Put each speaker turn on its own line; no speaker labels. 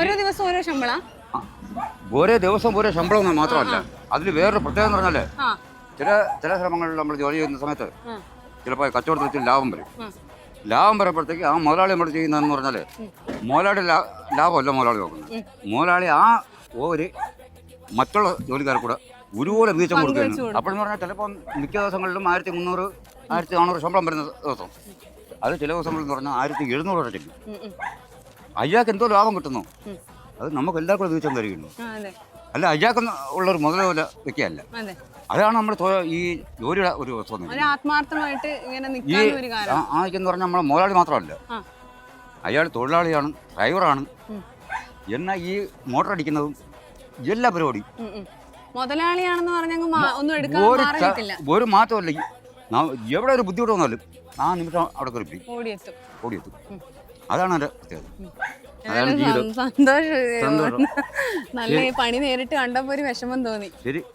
ഓരോ ദിവസം ഓരോ ശമ്പള?
ഓരോ ദിവസം ഓരോ ശമ്പളം എന്ന് മാത്രമല്ല. അതിൽ വേറൊരു പ്രത്യേകത എന്ന് പറഞ്ഞാൽ ചില ചില ശ്രമങ്ങളിൽ നമ്മൾ ജോലി ചെയ്യുന്ന സമയത്ത് ചിലപ്പോൾ കച്ചവടത്തിൽ വെച്ച് ലാഭം വരും. ലാഭം വരുമ്പോഴത്തേക്ക് ആ മുതലാളി നമ്മൾ ചെയ്യുന്നതെന്ന് പറഞ്ഞാൽ മുതലാളി ലാഭമല്ല മുതലാളി നോക്കുന്നത്. മുതലാളി ആ ഓര് മറ്റുള്ള ജോലിക്കാരെ കൂടെ ഒരുപോലെ വീഴ്ച കൊടുക്കുകയാണ്.
കൊടുക്കും.
അപ്പോഴെന്ന് പറഞ്ഞാൽ ചിലപ്പോൾ മിക്ക ദിവസങ്ങളിലും ആയിരത്തി മുന്നൂറ് ആയിരത്തി നാനൂറ് ശമ്പളം വരുന്ന ദിവസം. അത് ചില ദിവസങ്ങളിൽ എന്ന് പറഞ്ഞാൽ ആയിരത്തി എഴുന്നൂറ് വരെ ചെല്ലും. അയാൾക്ക് എന്തോ ലാഭം കിട്ടുന്നു. അത് നമുക്ക് എല്ലാവർക്കും
ആ, അതെ.
അല്ല അയാൾക്ക് ഉള്ളൊരു മുതല വെക്കുകയല്ല.
അതെ.
അതാണ് നമ്മൾ ഈ ജോലിയുടെ ഒരു
ആത്മാർത്ഥമായിട്ട്
ഈ
കാരണം
ആയിക്കെന്ന് പറഞ്ഞാൽ നമ്മളെ മുതലാളി മാത്രമല്ല.
ആ.
അയാൾ തൊഴിലാളിയാണ് ഡ്രൈവറാണ്.
എന്നാ
എന്നാൽ ഈ മോട്ടർ അടിക്കുന്നതും എല്ലാ പരിപാടിയും.
മുതലാളിയാണെന്ന് എടുക്കാൻ
ഒരു
മാറി
ഒരു മാറ്റമല്ല നാ- എവിടെ ഒരു ബുദ്ധിമുട്ട് വന്നാലും ആ നിമിഷം അവിടെ കയറി പിടിക്കും
ഓടിയെത്തും.
ഓടിയെത്തും. അതാണ് എന്റെ പ്രത്യേകത.
സന്തോഷം. നല്ല പണി നേരിട്ട് കണ്ടപ്പോ ഒരു വിഷമം തോന്നി.
ശരി.